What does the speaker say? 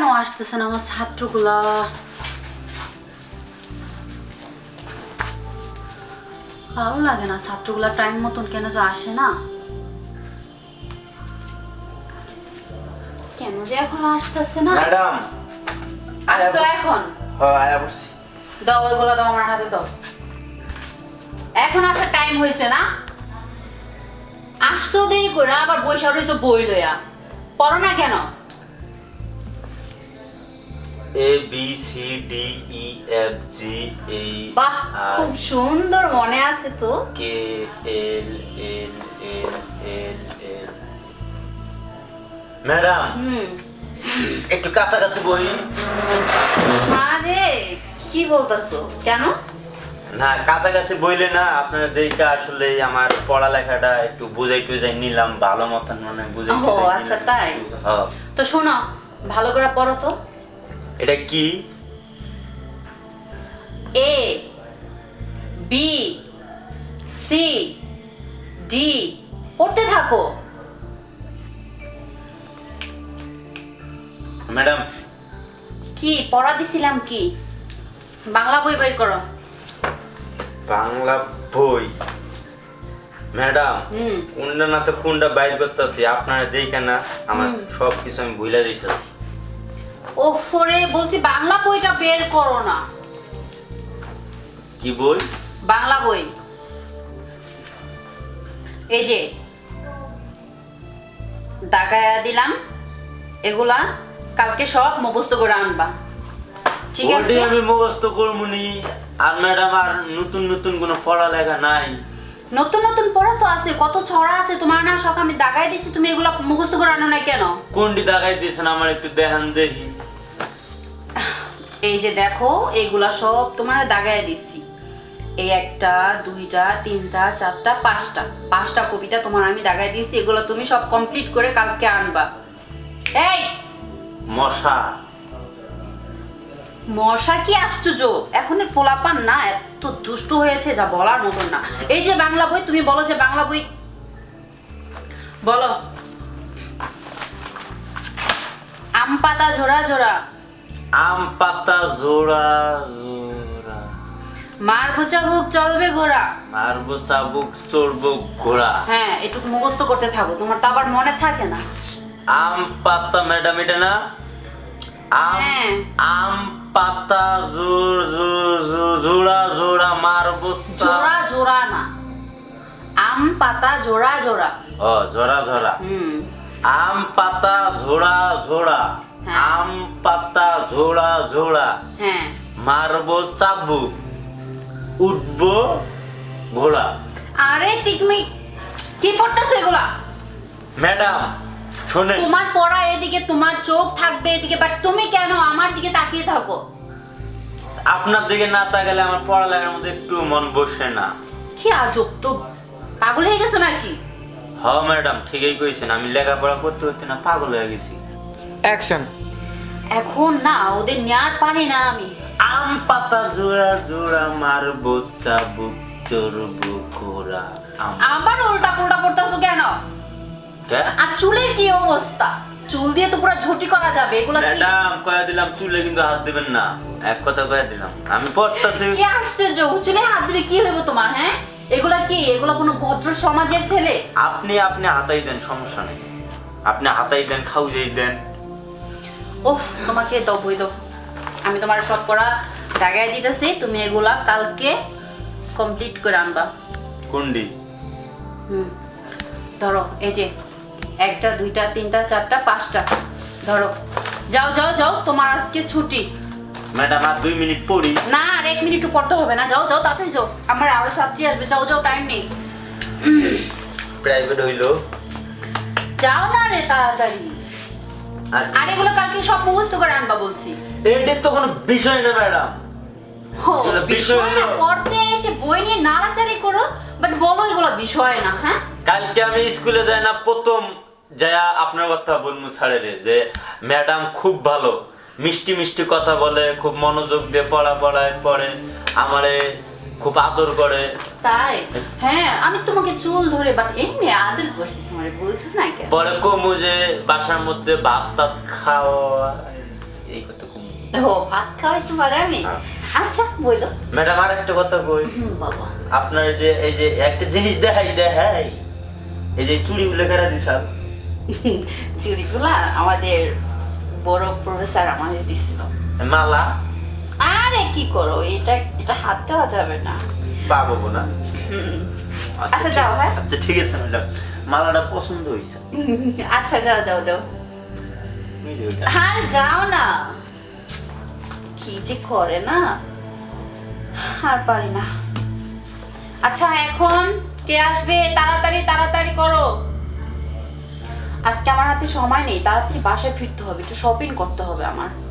কেন আসতেছে না আমার ছাত্রগুলা? ভালো লাগে না ছাত্রগুলা টাইম মতন কেন যে আসে না? কেন যে এখন আসতেছে না? ম্যাডাম আসতো এখন? দাও ওইগুলো দাও আমার হাতে দাও। এখন আসার টাইম হয়েছে না? আসতো দেরি করে আবার বৈশা রয়েছে বই লইয়া। পড়ো না কেন? A B C D E F G H বাহ খুব সুন্দর মনে আছে তো। K L L L L L madam হুম। একটু কাছাকাছি বই। আরে কি বলতেছো? কেন? না কাছাকাছি বইলে না আপনারা দেখে আসলে আমার পড়ালেখাটা একটু বুঝাই টুজাই নিলাম ভালো মতন মানে বুঝাই ও, আচ্ছা, তাই? তো শোনো ভালো করে পড়ো তো। এটা কি? এ বি সি ডি পড়তে থাকো। ম্যাডাম। কি পড়া দিছিলাম কি? বাংলা বই বের করো। বাংলা বই? ম্যাডাম কোনটা না তো কোনটা বাইর করতেছি আপনারা দেখে না আমার সব কিছু আমি ভুলে দিতেছি। ও ফরে বলছি বাংলা বইটা বের করো না। কি বই? বাংলা বই। এই যে দাগায়া দিলাম এগুলা কালকে সব মুখস্থ করে আনবা। ঠিক আছে? আমি মুখস্থ করব নি। আর ম্যাডাম আর নতুন নতুন কোনো পড়ালেখা নাই। নতুন নতুন পড়া তো আছে কত ছড়া আছে। তোমার না সব আমি দাগাই দিছি তুমি এগুলা মুখস্থ করে আনো না কেন? কোনটি দেখাই দিয়েছেন আমার একটু দেখান দেখি। এই যে দেখো এগুলা সব তোমার দাগায় দিচ্ছি। এই একটা দুইটা তিনটা চারটা পাঁচটা। পাঁচটা কবিতা তোমার আমি দাগায় দিয়েছি এগুলো তুমি সব কমপ্লিট করে কালকে আনবা। এই! মশা। মশা কি আশ্চর্য! এখনের পোলাপান না এত দুষ্ট হয়েছে যা বলার মতন না। এই যে বাংলা বই তুমি বলো যে বাংলা বই। বলো। আম পাতা ঝোরা ঝোড়া আম পাতা জোড়া জোড়া। মার বোচা বুক চলবে গোড়া মারবো চাবুক চড়বো ঘোড়া। হ্যাঁ একটু মুখস্থ করতে থাকো তোমার তো আবার মনে থাকে না। আম পাতা ম্যাডাম এটা না? আম হ্যাঁ। আম পাতা জোর জোড়া জোড়া মারবো চা- জোড়া জোড়া না। আম পাতা জোড়া জোড়া। ও জোড়া জোড়া। হুম। আম পাতা ঝোড়া ঝোড়া হ্যাঁ। আম পাতা ঝোড়া ঝোড়া। হ্যাঁ। মারবো চাবুক উঠবো ঘোড়া। আরে তুমি কি পড়তেছো এগুলা? ম্যাডাম তোমার পড়া এদিকে তোমার চোখ থাকবে এদিকে বাট তুমি কেন আমার দিকে তাকিয়ে থাকো? আপনার দিকে না তাকালে আমার পড়ালেখার মধ্যে একটু মন বসে না। কি আজব তো পাগল হয়ে গেছো নাকি? হ ম্যাডাম ঠিকই কইছেন। আমি লেখাপড়া করতে করতে না পাগল হয়ে গেছি। অ্যাকশন এখন না ওদের নেয়ার পারি না আমি। আম পাতা জোড়া জোড়া মারবো চাবুক চড়বো ঘোড়া আম। আবার উল্টা পুল্টা পড়তেছো কেন? হ্যাঁ? আর চুলের কি অবস্থা? চুল দিয়ে তো পুরো ঝুটি করা যাবে এগুলো কি? ম্যাডাম কয়ে দিলাম চুলে কিন্তু হাত দিবেন না। এক কথা কয়ে দিলাম। আমি পড়তাছি। কি আশ্চর্য চুলে হাত দিলে কি হইব তোমার হ্যাঁ? এগুলা কি? এগুলা কোনো ভদ্র সমাজের ছেলে? আপনি আপনি হাতাই দেন সমস্যা নেই। আপনি হাতাই দেন খাউজাই দেন। ওফ তোমাকে বই দাও আমি তোমার সব পড়া জায়গায় দিতেছি তুমি এগুলা কালকে কমপ্লিট করে আনবা। কোনডি? হুম। ধরো এই যে একটা দুইটা তিনটা চারটা পাঁচটা। ধরো। যাও যাও যাও তোমার আজকে ছুটি। ম্যাডাম আর দুই মিনিট পড়ি। না আর এক মিনিটও পড়তে হবে না। যাও যাও তাড়াতাড়ি যাও। আমার আরও ছাত্রী আসবে। যাও যাও টাইম নেই। প্রাইভেট হইল। যাও না রে তাড়াতাড়ি। আর এগুলো কালকে সব মুখস্থ করে আনবা বলছি। তো কোনো বিষয় না ম্যাডাম। বিষয় বিষয় না পড়তে এসে বই নিয়ে নাড়াচাড়ি করো বাট বলো এগুলো বিষয় না হ্যাঁ? কালকে আমি স্কুলে যাই না প্রথম যায়া আপনার কথা বলব ছাড়ে রে যে ম্যাডাম খুব ভালো। মিষ্টি মিষ্টি কথা বলে খুব মনোযোগ দিয়ে পড়া পড়ায় পড়ে। আমারে খুব আদর করে। তাই? হ্যাঁ আমি তোমাকে চুল ধরে বাট এমনি আদর করছি তোমার বলছো না কেন? পরে কমু যে বাসার মধ্যে ভাত টাত খাওয়া এই কথা কম। ও ভাত খাওয়াই তোমার আমি? হ্যাঁ। আচ্ছা বলো। ম্যাডাম আর একটা কথা কই। বাবা। আপনার যে এই যে একটা জিনিস দেখাই দেখাই। এই যে চুড়ি গুলো কেনা দিছাল চুরিগুলা আমাদের বড় প্রফেসর আমাদের দিছিল। মালা? আরে কি করো? এটা এটা হাত দেওয়া যাবে না। পাবো না। আচ্ছা, যাও, হ্যাঁ? আচ্ছা ঠিক আছে ম্যাডাম। মালাটা পছন্দ হয়েছে। আচ্ছা যাও যাও যাও। হ্যাঁ যাও না। কি যে করে না? আর পারি না। আচ্ছা এখন কে আসবে? তাড়াতাড়ি তাড়াতাড়ি করো। আজকে আমার হাতে সময় নেই। তাড়াতাড়ি বাসায় ফিরতে হবে। একটু শপিং করতে হবে আমার।